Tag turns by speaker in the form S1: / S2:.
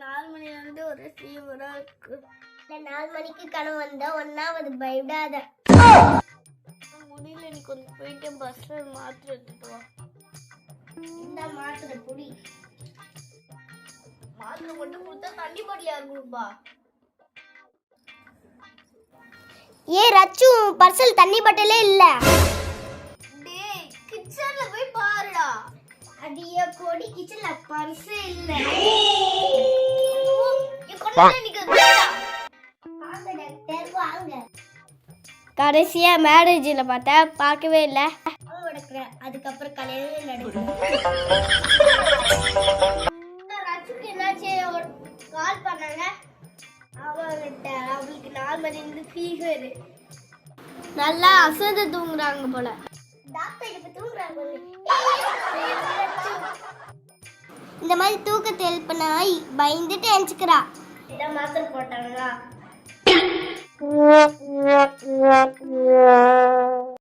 S1: நாலு மணில இருந்து ஒரு சீவரா இருக்கு.
S2: நாலு மணிக்கு கனவு வந்தா ஒன்னாவது பயப்படாத.
S1: முடியல எனக்கு கொஞ்சம் போயிட்டு பஸ்ல மாத்திரை எடுத்துட்டு வா. கொடுத்தா தண்ணி படியா இருக்கும்பா
S2: ஏ ரச்சு பர்சல் தண்ணி பட்டலே இல்லை. அடிய கொடி கிச்சன்ல பர்ஸ் இல்ல
S1: கடைசியா மேரேஜில் பார்த்தா பார்க்கவே இல்லை
S2: அதுக்கப்புறம் கல்யாணம் நடக்கும் என்னாச்சு கால் பண்ணாங்க அவங்கிட்ட அவங்களுக்கு நாலு மணி இருந்து ஃபீவர்
S1: நல்லா அசந்து தூங்குறாங்க போல
S2: டாக்டர் இப்ப தூங்குறாங்க இந்த மாதிரி தூக்கத்தை நாய் பயந்துட்டு எழுச்சுக்கிறா இதான் மாத்திரை போட்டாங்களா?